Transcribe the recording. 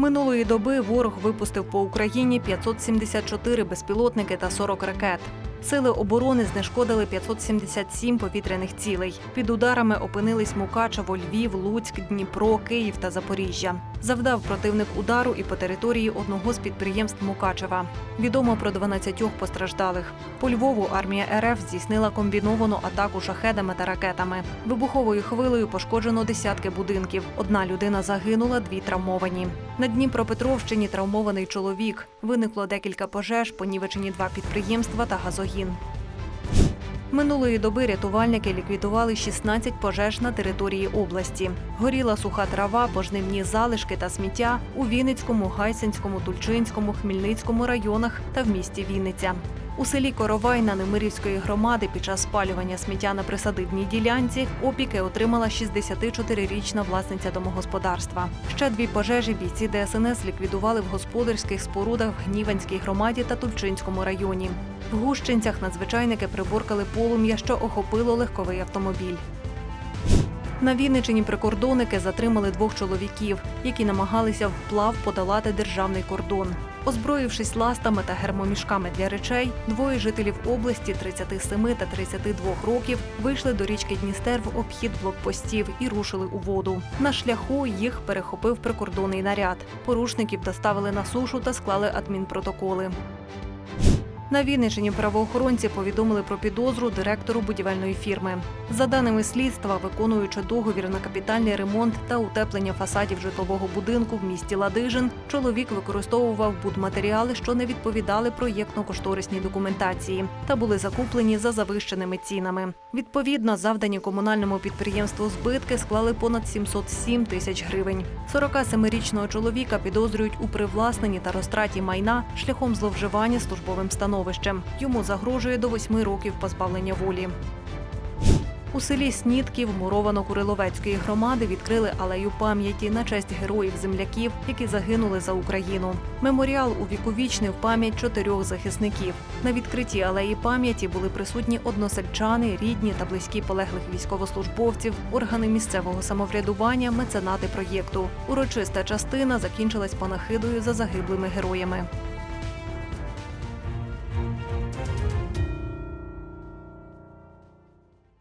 Минулої доби ворог випустив по Україні 574 безпілотники та 40 ракет. Сили оборони знешкодили 577 повітряних цілей. Під ударами опинились Мукачево, Львів, Луцьк, Дніпро, Київ та Запоріжжя. Завдав противник удару і по території одного з підприємств Мукачева. Відомо про 12 постраждалих. По Львову армія РФ здійснила комбіновану атаку шахедами та ракетами. Вибуховою хвилею пошкоджено десятки будинків. Одна людина загинула, дві травмовані. На Дніпропетровщині травмований чоловік. Виникло декілька пожеж, понівечені два підприємства та газогін. Минулої доби рятувальники ліквідували 16 пожеж на території області. Горіла суха трава, пожнивні залишки та сміття у Вінницькому, Гайсинському, Тульчинському, Хмільницькому районах та в місті Вінниця. У селі Коровай на Немирівської громади під час спалювання сміття на присадибній ділянці опіки отримала 64-річна власниця домогосподарства. Ще дві пожежі бійці ДСНС ліквідували в господарських спорудах в Гніванській громаді та Тульчинському районі. В Гущинцях надзвичайники приборкали полум'я, що охопило легковий автомобіль. На Вінничині прикордонники затримали двох чоловіків, які намагалися вплав подолати державний кордон. Озброївшись ластами та гермомішками для речей, двоє жителів області 37 та 32 років вийшли до річки Дністер в обхід блокпостів і рушили у воду. На шляху їх перехопив прикордонний наряд. Порушників доставили на сушу та склали адмінпротоколи. На Вінниччині правоохоронці повідомили про підозру директору будівельної фірми. За даними слідства, виконуючи договір на капітальний ремонт та утеплення фасадів житлового будинку в місті Ладижин, чоловік використовував будматеріали, що не відповідали проєктно-кошторисній документації та були закуплені за завищеними цінами. Відповідно, завдані комунальному підприємству збитки склали понад 707 тисяч гривень. 47-річного чоловіка підозрюють у привласненні та розтраті майна шляхом зловживання службовим становищем. Йому загрожує до 8 років позбавлення волі. У селі Снітків Муровано-Куриловецької громади відкрили алею пам'яті на честь героїв-земляків, які загинули за Україну. Меморіал увіковічнив пам'ять чотирьох захисників. На відкритті алеї пам'яті були присутні односельчани, рідні та близькі полеглих військовослужбовців, органи місцевого самоврядування, меценати проєкту. Урочиста частина закінчилась панахидою за загиблими героями.